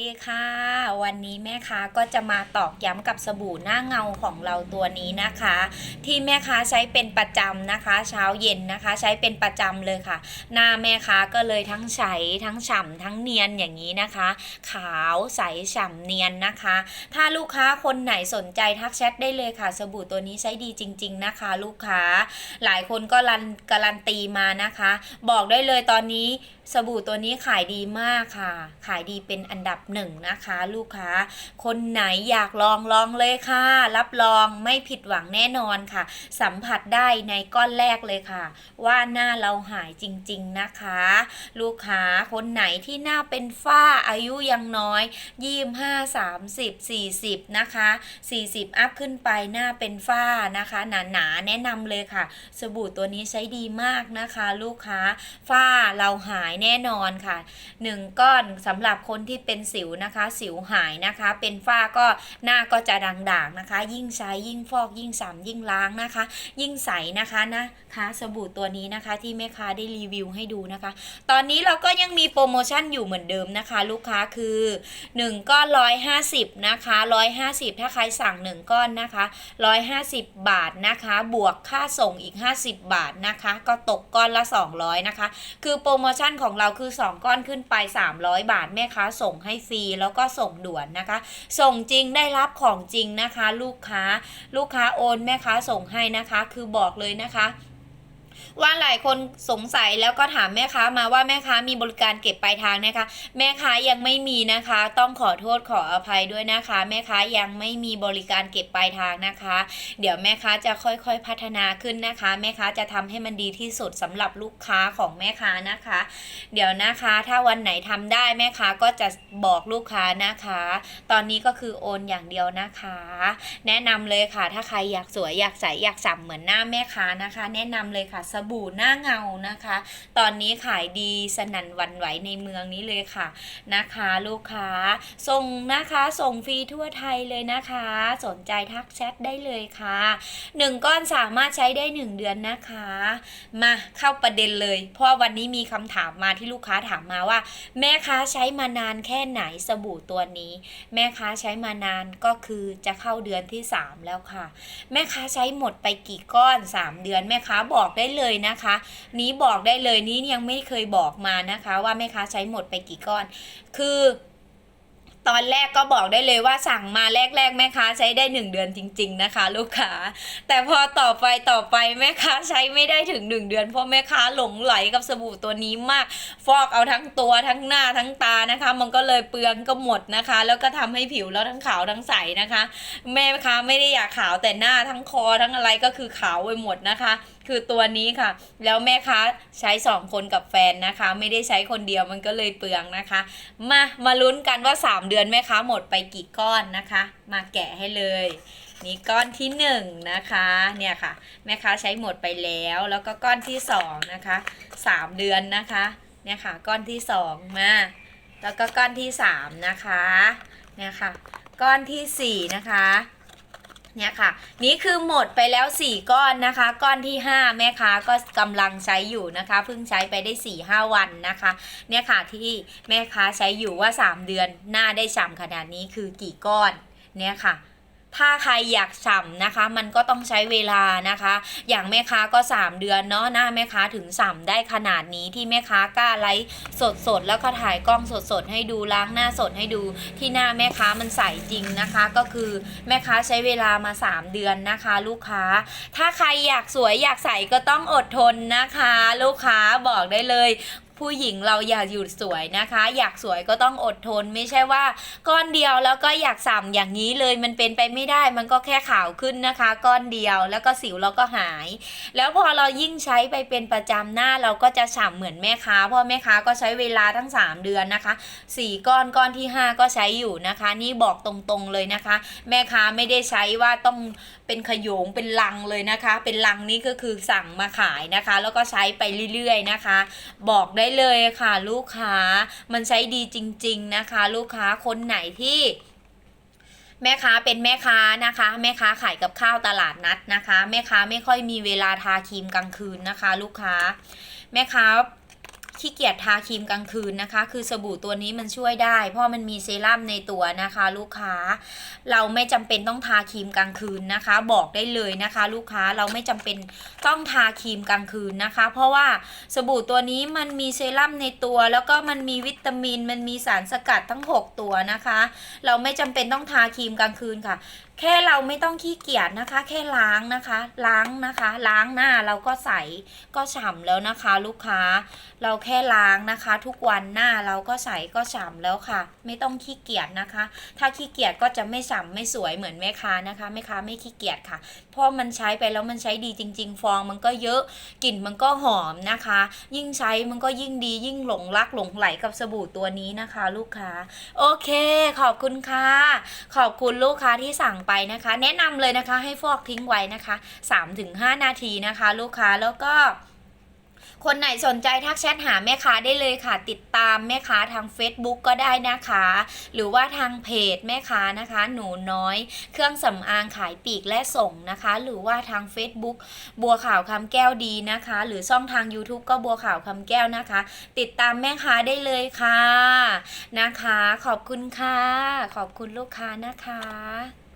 ดีค่ะ วันนี้แม่ค้าก็จะมาตอกย้ำกับสบู่หน้าเงาของเราตัวนี้นะคะ ที่แม่ค้าใช้เป็นประจำนะคะ เช้าเย็นนะคะ ใช้เป็นประจำเลยค่ะ หน้าแม่ค้าก็เลยทั้งใสทั้งฉ่ำทั้งเนียนอย่างนี้นะคะ ขาวใสฉ่ำเนียนนะคะ ถ้าลูกค้าคนไหนสนใจทักแชทได้เลยค่ะ สบู่ตัวนี้ใช้ดีจริง ๆนะคะ ลูกค้า หลายคนก็รันการันตีมานะคะ บอกได้เลยตอนนี้สบู่ตัวนี้ขายดีมากค่ะ ขายดีเป็นอันดับหนึ่งนะคะ ลูกค้า คนไหนอยากลองลองเลยค่ะ รับรองไม่ผิดหวังแน่นอนค่ะ สัมผัสได้ในก้อนแรกเลยค่ะ ว่าหน้าเราหายจริง ๆนะคะ ลูกค้าคนไหนที่หน้าเป็นฝ้าอายุยังน้อยยี่ห้าสามสิบสี่สิบนะคะ40อัพขึ้นไปหน้าเป็นฝ้านะคะหนาๆแนะนำเลยค่ะ สบู่ตัวนี้ใช้ดีมากนะคะ ลูกค้าฝ้าเราหายแน่นอนค่ะ1ก้อนสำหรับคนที่เป็นสิิวนะคะ สิวหายนะคะ เป็นฝ้าก็หน้าก็จะด่างๆนะคะ ยิ่งใช้ยิ่งฟอกยิ่งสามยิ่งล้างนะคะ ยิ่งใสนะคะนะคะสบู่ตัวนี้นะคะที่แม่ค้าได้รีวิวให้ดูนะคะ ตอนนี้เราก็ยังมีโปรโมชั่นอยู่เหมือนเดิมนะคะ ลูกค้าคือ1ก้อน150นะคะ150 ถ้าใครสั่ง 1 ก้อนนะคะ 150 บาทนะคะ บวกค่าส่งอีก 50 บาทนะคะ ก็ตกก้อนละ 200นะคะ คือโปรโมชั่นของเราคือ 2 ก้อนขึ้นไป 300 บาทแม่ค้าส่งให้ฟรีแล้วก็ส่งด่วนนะคะ ส่งจริงได้รับของจริงนะคะ ลูกค้าลูกค้าโอนแม่ค้าส่งให้นะคะ คือบอกเลยนะคะ ว่าหลายคนสงสัยแล้วก็ถามแม่ค้ามาว่าแม่ค้ามีบริการเก็บปลายทางนะคะ แม่ค้ายังไม่มีนะคะ ต้องขอโทษขออภัยด้วยนะคะ แม่ค้ายังไม่มีบริการเก็บปลายทางนะคะ เดี๋ยวแม่ค้าจะค่อยๆพัฒนาขึ้นนะคะ แม่ค้าจะทำให้มันดีที่สุดสำหรับลูกค้าของแม่ค้านะคะ เดี๋ยวนะคะถ้าวันไหนทำได้แม่ค้าก็จะบอกลูกค้านะคะ ตอนนี้ก็คือโอนอย่างเดียวนะคะ แนะนำเลยค่ะ ถ้าใครอยากสวยอยากใสอยากสับเหมือนหน้าแม่ค้านะคะ แนะนำเลยค่ะสบู่หน้าเงานะคะ ตอนนี้ขายดีสนั่นวันไหวในเมืองนี้เลยค่ะนะคะ ลูกค้าส่งนะคะส่งฟรีทั่วไทยเลยนะคะ สนใจทักแชทได้เลยค่ะหนึ่งก้อนสามารถใช้ได้หนึ่งเดือนนะคะ มาเข้าประเด็นเลย เพราะวันนี้มีคำถามมาที่ลูกค้าถามมาว่า แม่ค้าใช้มานานแค่ไหนสบู่ตัวนี้ แม่ค้าใช้มานานก็คือจะเข้าเดือนที่ 3 แล้วค่ะ แม่ค้าใช้หมดไปกี่ก้อน 3 เดือนแม่ค้าบอกได้เลยเลยนะคะ นี้บอกได้เลยนี้ยังไม่เคยบอกมานะคะ ว่าแม่ค้าใช้หมดไปกี่ก้อน คือตอนแรกก็บอกได้เลยว่าสั่งมาแรกๆแม่ค้าใช้ได้ 1 เดือนจริง ๆนะคะ ลูกค้า แต่พอต่อไปต่อไปแม่ค้าใช้ไม่ได้ถึง 1 เดือนเพราะแม่ค้าหลงไหลกับสบู่ตัวนี้มาก ฟอกเอาทั้งตัวทั้งหน้าทั้งตานะคะ มันก็เลยเปลืองก็หมดนะคะ แล้วก็ทำให้ผิวเราทั้งขาวทั้งใสนะคะ แม่ค้าไม่ได้อยากขาวแต่หน้าทั้งคอทั้งอะไรก็คือขาวไปหมดนะคะ คือตัวนี้ค่ะ แล้วแม่ค้าใช้สองคนกับแฟนนะคะ ไม่ได้ใช้คนเดียวมันก็เลยเปลืองนะคะ มามาลุ้นกันว่า 3 เดือนแม่ค้าหมดไปกี่ก้อนนะคะ มาแกะให้เลยนี่ก้อนที่หนึ่งนะคะเนี่ยค่ะ แม่ค้าใช้หมดไปแล้ว แล้วก็ก้อนที่สองนะคะสามเดือนนะคะเนี่ยค่ะก้อนที่สองมา แล้วก็ก้อนที่สามนะคะเนี่ยค่ะ ก้อนที่สี่นะคะ เนี่ยค่ะ นี่คือหมดไปแล้ว 4 ก้อนนะคะ ก้อนที่ 5 แม่ค้าก็กำลังใช้อยู่นะคะเพิ่งใช้ไปได้4-5วันนะคะ เนี่ยค่ะที่แม่ค้าใช้อยู่ว่า 3 เดือนหน้าได้ฉ่ำขนาดนี้คือกี่ก้อนเนี่ยค่ะ ถ้าใครอยากฉ่ำนะคะ มันก็ต้องใช้เวลานะคะ อย่างแม่ค้าก็ 3 เดือนเนาะหน้าแม่ค้าถึงฉ่ำได้ขนาดนี้ที่แม่ค้ากล้าไลฟ์สดๆแล้วก็ถ่ายกล้องสดๆให้ดูล้างหน้าสดให้ดูที่หน้าแม่ค้ามันใสจริงนะคะ ก็คือแม่ค้าใช้เวลามา 3 เดือนนะคะ ลูกค้า ถ้าใครอยากสวยอยากใสก็ต้องอดทนนะคะ ลูกค้าบอกได้เลย ผู้หญิงเราอยากอยู่สวยนะคะ อยากสวยก็ต้องอดทนไม่ใช่ว่า ก้อนเดียวแล้วก็อยากส่ำอย่างนี้เลยมันเป็นไปไม่ได้มันก็แค่ขาวขึ้นนะคะ ก้อนเดียวแล้วก็สิวเราก็หาย แล้วพอเรายิ่งใช้ไปเป็นประจำหน้าเราก็จะฉ่ำเหมือนแม่ค้าเพราะแม่ค้าก็ใช้เวลาทั้ง 3 เดือนนะคะสี่ก้อนก้อนที่ 5 ก็ใช้อยู่นะคะ นี่บอกตรงๆเลยนะคะ แม่ค้าไม่ได้ใช้ว่าต้องเป็นขยงเป็นลังเลยนะคะ เป็นลังนี้ก็คือสั่งมาขายนะคะ แล้วก็ใช้ไปเรื่อยๆนะคะ บอกได้เลยค่ะ ลูกค้ามันใช้ดีจริง ๆนะคะ ลูกค้าคนไหนที่แม่ค้าเป็นแม่ค้านะคะ แม่ค้าขายกับข้าวตลาดนัดนะคะ แม่ค้าไม่ค่อยมีเวลาทาครีมกลางคืนนะคะ ลูกค้า แม่ค้า ขี้เกียจทาครีมกลางคืนนะคะ คือสบู่ตัวนี้มันช่วยได้ เพราะมันมีเซรั่มในตัวนะคะ ลูกค้า เราไม่จำเป็นต้องทาครีมกลางคืนนะคะ บอกได้เลยนะคะ ลูกค้าเราไม่จำเป็นต้องทาครีมกลางคืนนะคะ เพราะว่าสบู่ตัวนี้มันมีเซรั่มในตัว แล้วก็มันมีวิตามิน มันมีสารสกัดทั้ง 6 ตัวนะคะ เราไม่จำเป็นต้องทาครีมกลางคืนค่ะ แค่เราไม่ต้องขี้เกียจนะคะ แค่ล้างนะคะ ล้างนะคะ ล้างหน้าเราก็ใสก็ฉ่ำแล้วนะคะ ลูกค้า เราแค่ล้างนะคะ ทุกวันหน้าเราก็ใสก็ฉ่ำแล้วค่ะ ไม่ต้องขี้เกียจนะคะ ถ้าขี้เกียจก็จะไม่ฉ่ำไม่สวยเหมือนแม่ค้านะคะแม่ค้าไม่ขี้เกียจค่ะ เพราะมันใช้ไปแล้วมันใช้ดีจริง ๆ ฟองมันก็เยอะกลิ่นมันก็หอมนะคะ ยิ่งใช้มันก็ยิ่งดียิ่งหลงรักหลงไหลกับสบู่ตัวนี้นะคะ ลูกค้า โอเค ขอบคุณค่ะขอบคุณลูกค้าที่สั่งไปนะคะ แนะนำเลยนะคะให้ฟอกทิ้งไว้นะคะ 3-5 นาทีนะคะ ลูกค้าแล้วก็คนไหนสนใจทักแชทหาแม่ค้าได้เลยค่ะ ติดตามแม่ค้าทาง Facebook ก็ได้นะคะ หรือว่าทางเพจแม่ค้านะคะ หนูน้อย เครื่องสำอางขายปีกและส่งนะคะ หรือว่าทาง Facebook บัวขาวคำแก้วดีนะคะ หรือช่องทาง YouTube ก็บัวขาวคำแก้วนะคะ ติดตามแม่ค้าได้เลยค่ะนะคะ ขอบคุณค่ะ ขอบคุณลูกค้านะคะ